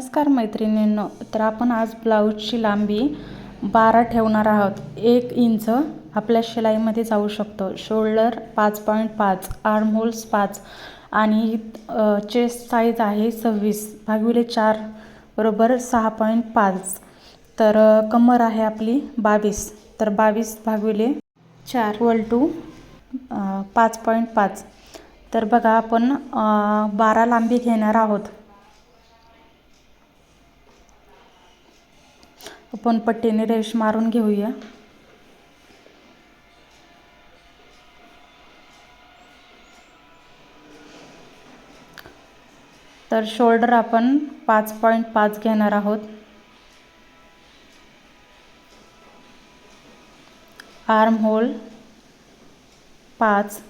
नमस्कार मैत्रिणींनो तर आपण आज ब्लाऊजची लांबी बारा ठेवणार आहोत. एक इंच आपल्या शिलाईमध्ये जाऊ शकतो. शोल्डर पाच पॉईंट पाच आर्म होल्स पाच आणि चेस्ट साईज आहे सव्वीस. भागविले चार बरोबर सहा पॉईंट पाच. तर कमर आहे आपली बावीस. तर बावीस भागविले चार वल टू पाच पॉईंट पाच. तर बघा आपण बारा लांबी घेणार आहोत. आपण पट्टीने रेश मारून घेऊया. तर शोल्डर आपण पाच पॉईंट पाच घेणार आहोत. आर्म होल पाच.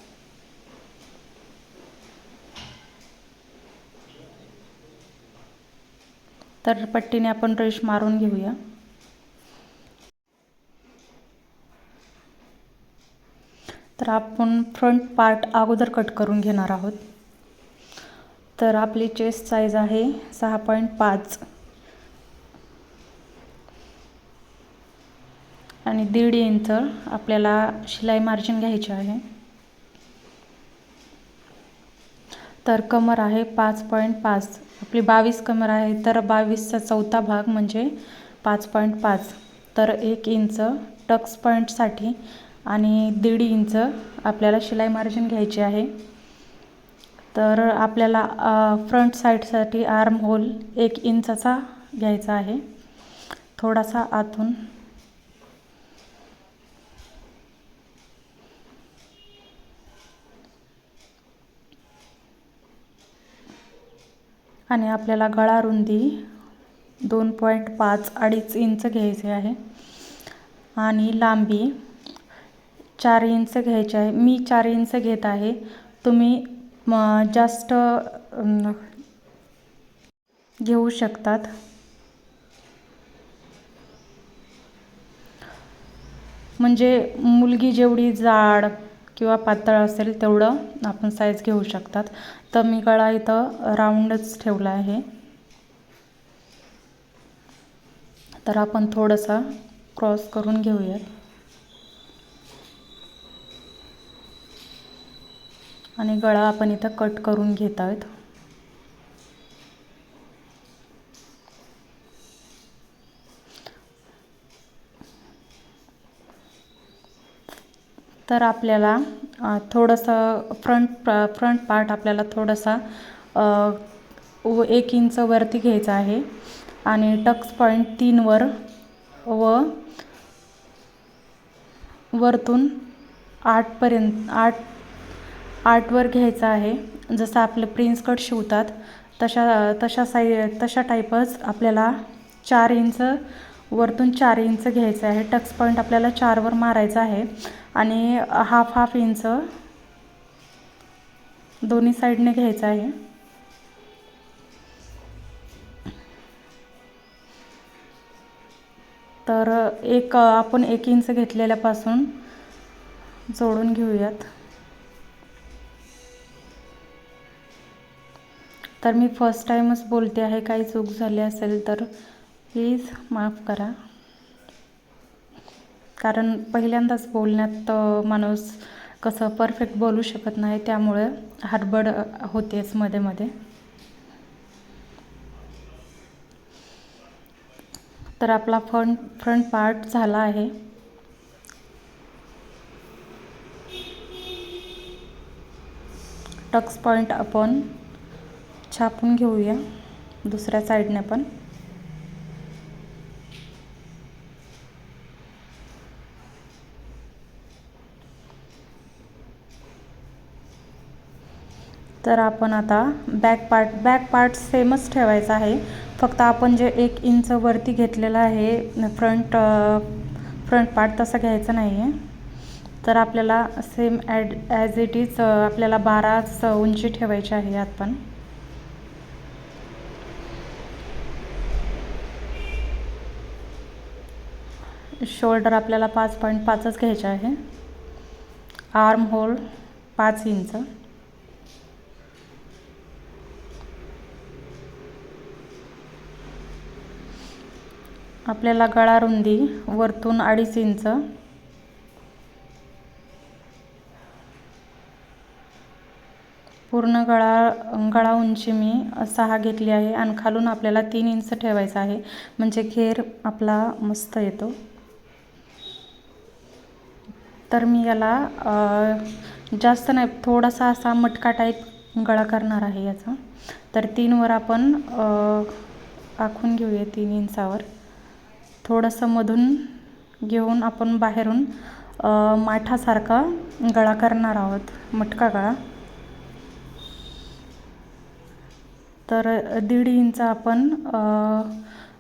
तर पट्टीने आपण रेश मारून घेऊया. तर आपण फ्रंट पार्ट अगोदर कट करून घेणार आहोत. तर आपली चेस्ट साईज आहे सहा पॉईंट पाच. आणि दीड इंच आपल्याला शिलाई मार्जिन घ्यायची आहे. तर कमर आहे पाच पॉईंट पाच. आपली बावीस कमर आहे तर बावीसचा चौथा भाग म्हणजे पाच पॉईंट पाच. तर एक इंच टक्स पॉईंटसाठी आणि दीड इंच आपल्याला शिलाई मार्जिन घ्यायची आहे. तर आपल्याला फ्रंट साईडसाठी आर्म होल एक इंचाचा घ्यायचा आहे. थोडासा आतून. आणि आपल्याला गळा रुंदी दोन पॉईंट पाच अडीच इंच घ्यायचे आहे. आणि लांबी चार इंच घ्यायचे आहे. मी चार इंच घेत आहे. तुम्ही जास्त घेऊ शकतात. म्हणजे मुलगी जेवढी जाड किंवा पातळ असेल तेवढं आपण साईज घेऊ शकतात. तर मी गळा इथं राऊंडच ठेवला आहे. तर आपण थोडंसं क्रॉस करून घेऊयात. आणि गळा आपण इथं कट करून घेत आहोत तर आपल्याला थोडंसं फ्रंट फ्रंट पार्ट आपल्याला थोडासा व एक इंच वरती घ्यायचा आहे. आणि टक्स पॉईंट तीनवर व वरतून आठपर्यंत आठ आठवर घ्यायचं आहे. जसं आपलं प्रिन्स कट शिवतात तशा तशा साई तशा टाईपच आपल्याला चार इंच वरतून चार इंच घ्यायचं आहे. टक्स पॉईंट आपल्याला चारवर मारायचा आहे. आणि हाफ हाफ इंच दोन्ही साईडने घ्यायचं आहे. तर एक आपण एक इंच घेतलेल्यापासून जोडून घेऊयात. तर मी फर्स्ट टाईमच बोलते आहे काही चूक झाली असेल तर प्लीज माफ करा. कारण पहिल्यांदाच बोलण्यात माणूस कसं परफेक्ट बोलू शकत नाही त्यामुळे हडबड होतेच मध्ये मध्ये. तर आपला फ्रंट फ्रंट पार्ट झाला आहे. टक्स पॉईंट आपण छापून घेऊया दुसऱ्या साईडने पण. तर आपण आता बॅक पार्ट बॅक पार्ट सेमच ठेवायचा आहे. फक्त आपण जे एक इंच वरती घेतलेलं आहे फ्रंट फ्रंट पार्ट तसं घ्यायचं नाही आहे तर आपल्याला same add as it is आपल्याला बाराच उंची ठेवायची आहे यात पण. शोल्डर आपल्याला पाच पॉईंट पाचच घ्यायचे आहे. आर्म होल पाच इंच. आपल्याला गळा रुंदी वरतून अडीच इंच. पूर्ण गळा गळा उंची मी सहा घेतली आहे आणि खालून आपल्याला तीन इंच ठेवायचा आहे. म्हणजे घेर आपला मस्त येतो. तर मी याला जास्त नाही थोडासा असा मटका टाईप गळा करणार आहे याचा. तर तीनवर आपण आखून घेऊया तीन इंचावर. थोडंसं मधून घेऊन आपण बाहेरून माठासारखा गळा करणार आहोत मटका गळा. तर दीड इंच आपण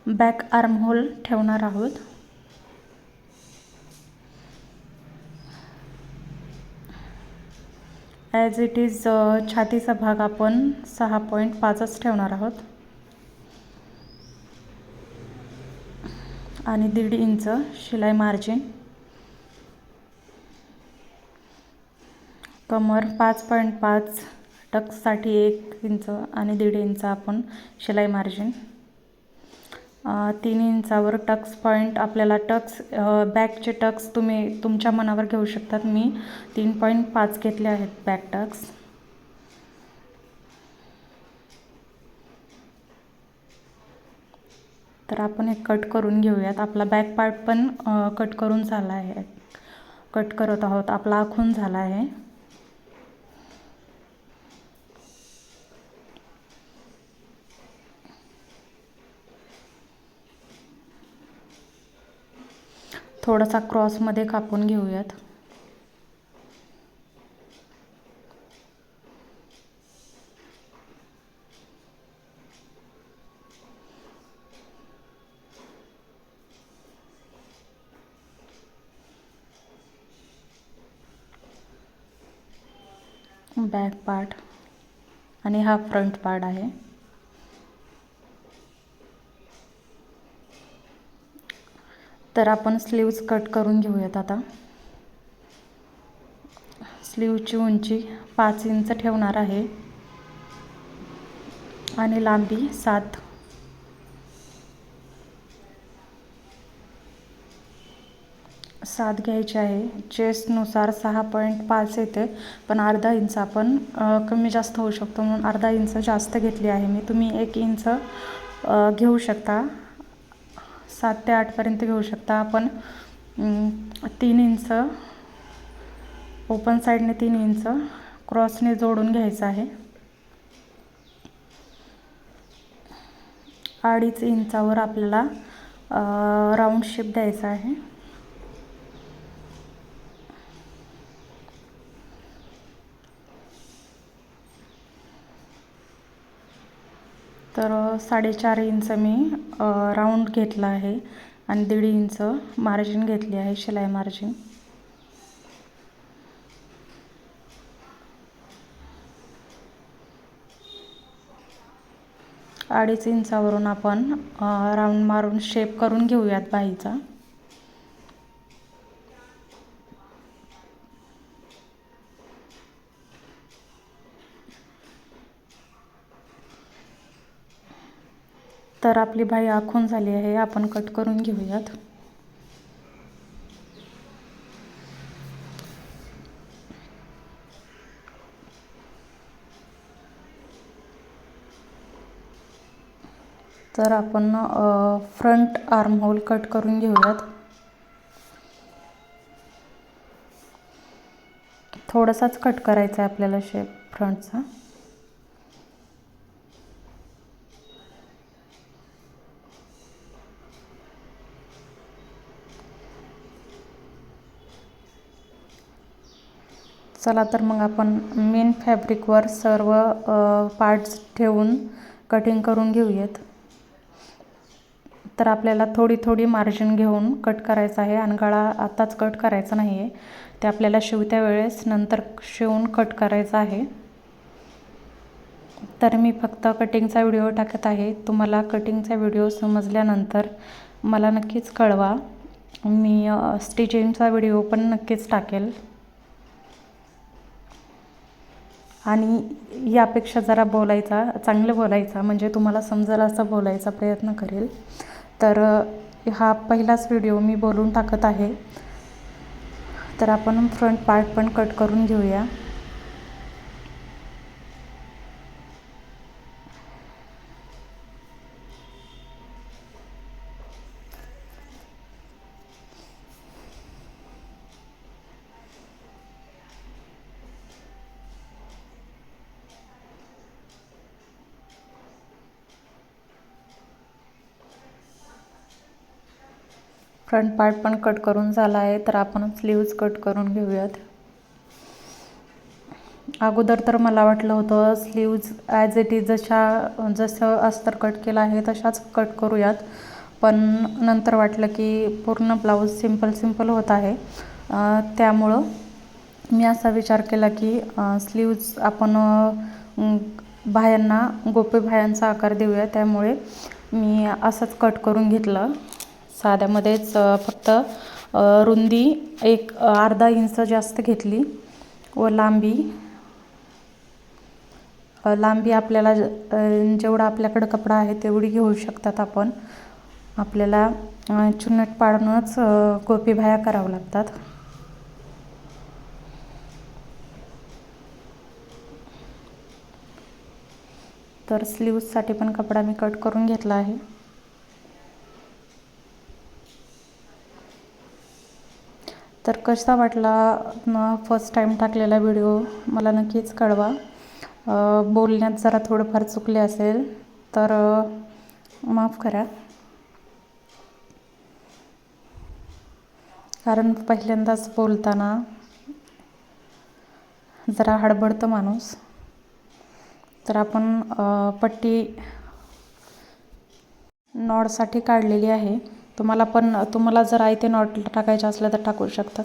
बॅक आर्म होल ठेवणार आहोत. ॲज इट इज छातीचा भाग आपण सहा पॉईंट पाचच ठेवणार आहोत. आणि दीड इंच शिलाई मार्जिन कमर पाच पॉईंट पाच टक्ससाठी एक इंच आणि दीड इंच आपण शिलाई मार्जिन तीन इंचावर टक्स पॉईंट आपल्याला टक्स बॅकचे टक्स तुम्ही तुमच्या मनावर घेऊ शकतात. मी तीन पॉईंट पाच घेतले आहेत बॅक टक्स. तर आपण एक कट करून घेऊयात. आपला बॅक पार्ट पण कट करून झाला आहे. कट करत आहोत. आपला आखून झाला आहे. थोडासा क्रॉसमध्ये कापून घेऊयात. Back part. आणि हा फ्रंट पार्ट आहे. तर आपण स्लीव्ज कट करून घेऊयात आता. स्लीवची उंची पाच इंच ठेवणार आहे. आणि लांबी सात. सात घ्यायची आहे. चेस्टनुसार सहा पॉईंट पाच येते. पण अर्धा इंच आपण कमी जास्त होऊ शकतो म्हणून अर्धा इंच जास्त घेतली आहे मी. तुम्ही एक इंच घेऊ शकता. सात ते आठपर्यंत घेऊ शकता. आपण तीन इंच ओपन साईडने तीन इंच क्रॉसने जोडून घ्यायचं आहे. अडीच इंचावर आपल्याला राऊंड शेप द्यायचा आहे. तर साडेचार इंच मी राऊंड घेतला आहे आणि दीड इंच मार्जिन घेतली आहे शिलाई मार्जिन अडीच इंचावरून आपण राऊंड मारून शेप करून घेऊयात बाईचा. तर आपली बाई आखून झाली आहे आपण कट करून घेऊयात. तर आपण फ्रंट आर्म होल कट करून घेऊयात. थोडासाच कट करायचा आहे आपल्याला शेप फ्रंटचा चला तर मग आपण मेन फॅब्रिकवर सर्व पार्ट्स ठेवून कटिंग करून घेऊयात. तर आपल्याला थोडी थोडी मार्जिन घेऊन कट करायचं आहे. आणि गळा आत्ताच कट करायचा नाही आहे ते आपल्याला शिवत्या वेळेस नंतर शिवून कट करायचं आहे. तर मी फक्त कटिंगचा व्हिडिओ टाकत आहे. तुम्हाला कटिंगचा व्हिडिओ समजल्यानंतर मला नक्कीच कळवा. मी स्टिचिंगचा व्हिडिओ पण नक्कीच टाकेल. आणि यापेक्षा जरा बोलायचा चांगलं बोलायचा म्हणजे तुम्हाला समजेल असं बोलायचा प्रयत्न करेल. तर हा पहिलाच व्हिडिओ मी बोलून टाकत आहे. तर आपण फ्रंट पार्ट पण कट करून घेऊया. फ्रंट पार्ट पण कट करून झाला आहे तर आपण स्लीव्ज कट करून घेऊयात. अगोदर तर मला वाटलं होतं स्लीव्ज ॲज इट इज जशा जसं अस्तर कट केलं आहे तशाच कट करूयात. पण नंतर वाटलं की पूर्ण ब्लाऊज सिंपल सिंपल होत आहे. त्यामुळं मी असा विचार केला की स्लीव्ज आपण भायांना गोपी भायांचा आकार देऊया. त्यामुळे मी असंच कट करून घेतलं. साध्यामध्येच फक्त रुंदी एक अर्धा इंच जास्त घेतली व लांबी लांबी आपल्याला जेवढा आपल्याकडं कपडा आहे तेवढी घेऊ शकतात आपण. आपल्याला चुन्नट पाडूनच गोपी भाया करावं लागतात. तर स्लीव्जसाठी पण कपडा मी कट करून घेतला आहे. तर कसा वाटला फर्स्ट टाईम टाकलेला व्हिडिओ मला नक्कीच कळवा. बोलण्यात जरा थोडंफार चुकले असेल तर माफ करा. कारण पहिल्यांदाच बोलताना जरा हडबडतं माणूस. तर आपण पट्टी नॉडसाठी काढलेली आहे. तुम्हाला पण तुम्हाला जर आयते नॉट टाकायचे असलं तर टाकू शकता.